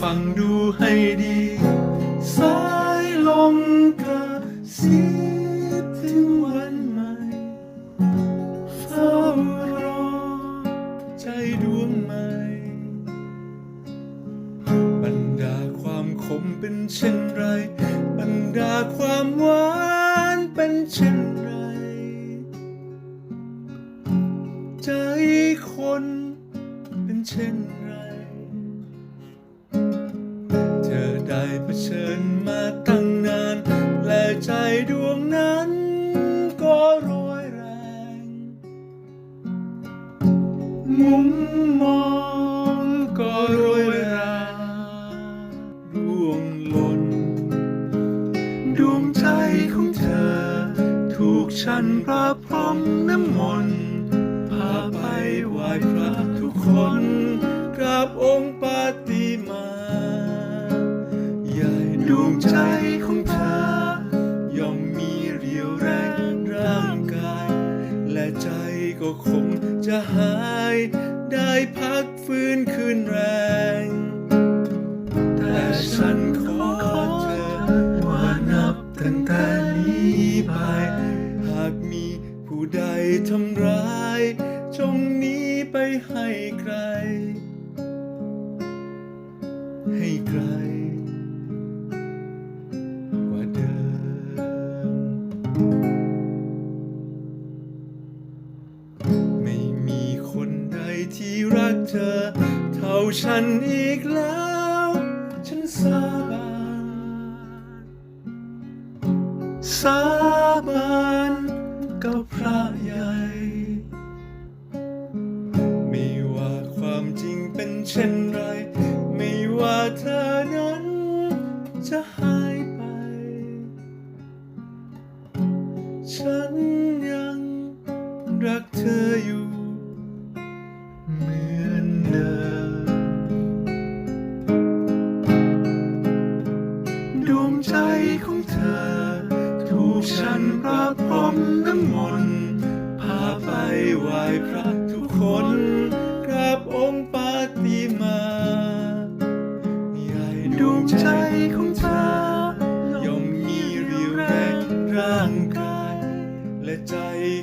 ฟังดูให้ดี สายลมกระซิบถึงวันใหม่เฝ้ารอใจดวงใหม่บรรดาความขมเป็นเช่นไร บรรดาความหวานเป็นเช่นไร ใจคนเป็นเช่น กฉันประพรมน้ำมนต์พาไปไหว้พระทุกคนกราบองค์ปาติมาใหญ่ดวงใจของเธอย่อมมีเรียวแรงร่างกาย และใจก็คงจะหาย ได้พักฟื้นคืนแรง ใดทำร้าย จงหนีไปให้ไกล ให้ไกลกว่าเดิม ไม่มีคนใดที่รักเธอ เท่าฉันอีกแล้ว ฉันสาบาน สาบาน กับพระใหญ่ ไม่ว่าความจริงเป็นเช่นไร ไม่ว่าเธอนั้นจะหายไป ฉันยังรักเธออยู่เหมือนเดิมดวงใจของเธอ ฉันประพรมน้ำมนต์พาไปไหว้พระทุกคนกราบองค์ปาติมาใหญ่ดวงใจของเธอย่อมมีเรียวแรงร่างกาย และใจ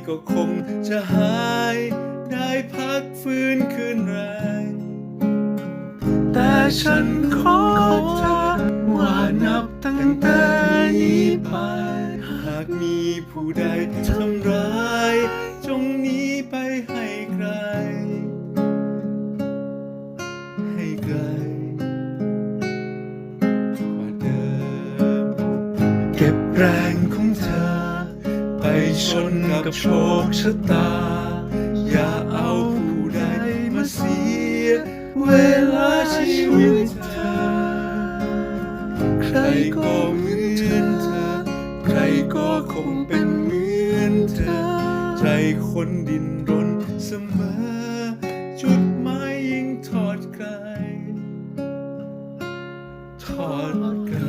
ก็คงจะหาย ได้พักฟื้นคืนแรง แต่ฉันขอเธอ ผู้ใดทำร้าย จงหนีไปให้ไกล ให้ไกลกว่าเดิม เก็บแรงของเธอ ไปชนกับโชคชะตา อย่าเอาผู้ใดมาเสีย เวลาชีวิต จุดหมายยิ่งทอดไกลทอดไกล